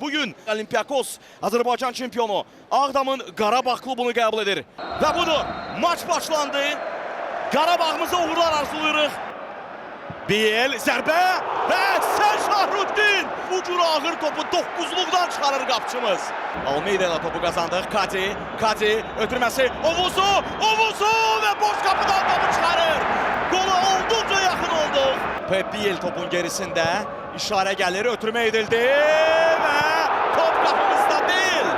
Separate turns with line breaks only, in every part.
bugün Olympiakos Azərbaycan çempionu Ağdamın Qarabağ klubunu qəbul edir. Və budur. Maç başlandı. Qarabağımıza uğurlar arzulayırıq. Biyel zərbə və Sən Şahruddin bu cür ağır topu 9-luqdan çıxarır qapçımız. Almeyda ilə topu qazandıq. Kadi, Kadi ötürməsi Ovuzu, Ovuzu və boş qapıdan topu çıxarır. Qola olduqca yaxın olduq. Biel topun gerisində işarə gəlir, ötürmə edildi və top qapımızda deyil.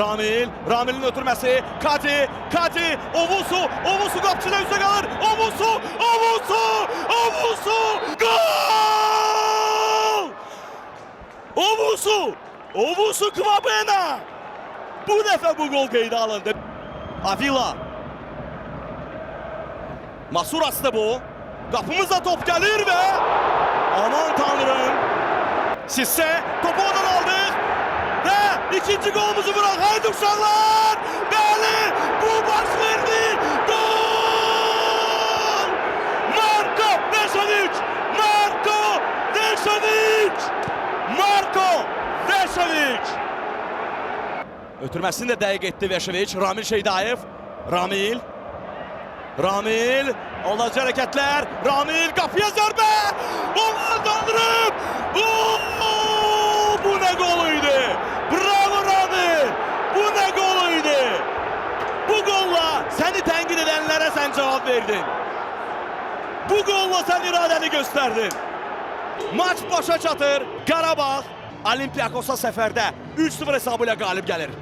Ramil, Ramil'in ötürmesi, Kadi, Kadi, Ovusu, Ovusu kapçıyla üstüne kalır, Ovusu, Ovusu, Ovusu, gol! Ovusu, Ovusu Kvabena. Bu defa bu gol kaydı alındı. Avila. Masurası da bu. Kapımıza top gelir ve aman tanrım. Sizse topu oradan aldık. Ve ikinci golümüzü vuran haydi uşaqlar. Bəli, bu baş verdi. Gol! Marko Veşovic! Marko Veşovic! Marko Veşovic! Ötürməsini də dəqiq etdi Veşovic. Ramil Şeydayev. Ramil. Ramil. Olacaq hərəkətlər. Ramil qapıya zərbə. Aman tanrım. Oo, bu nə goluydu? Bravo Ramil. Bu nə goluydu? Bu golla səni tənqid edənlərə sən cavab verdin. Bu golla sən iradəni göstərdin. Maç başa çatır. Qarabağ Olimpiakosa səfərdə 3-0 hesabı ilə qalib gəlir.